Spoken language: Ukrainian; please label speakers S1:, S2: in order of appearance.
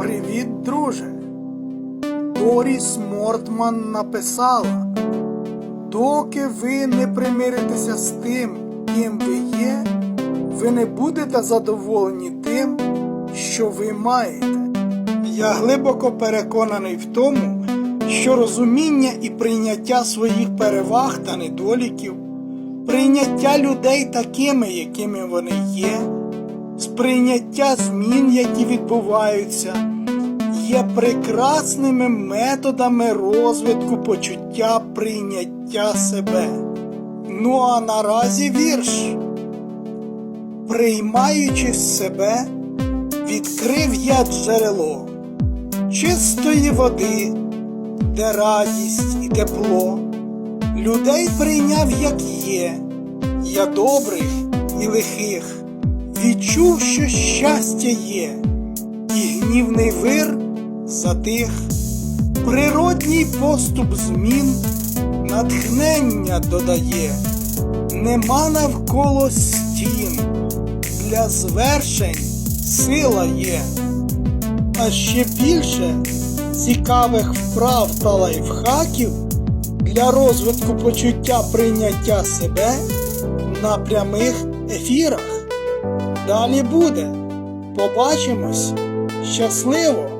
S1: Привіт, друже. Доріс Мортман написала: доки ви не примиритеся з тим, ким ви є, ви не будете задоволені тим, що ви маєте. Я глибоко переконаний в тому, що розуміння і прийняття своїх переваг та недоліків, прийняття людей такими, якими вони є, сприйняття змін, які відбуваються, є прекрасними методами розвитку почуття прийняття себе. Ну а наразі вірш. Приймаючи себе, відкрив я джерело чистої води, де радість і тепло. Людей прийняв, як є, я добрих і лихих, відчув, що щастя є, і гнівний вир затих, природній поступ змін, натхнення додає, нема навколо стін, для звершень сила є. А ще більше цікавих вправ та лайфхаків для розвитку почуття прийняття себе на прямих ефірах далі буде. Побачимось щасливо!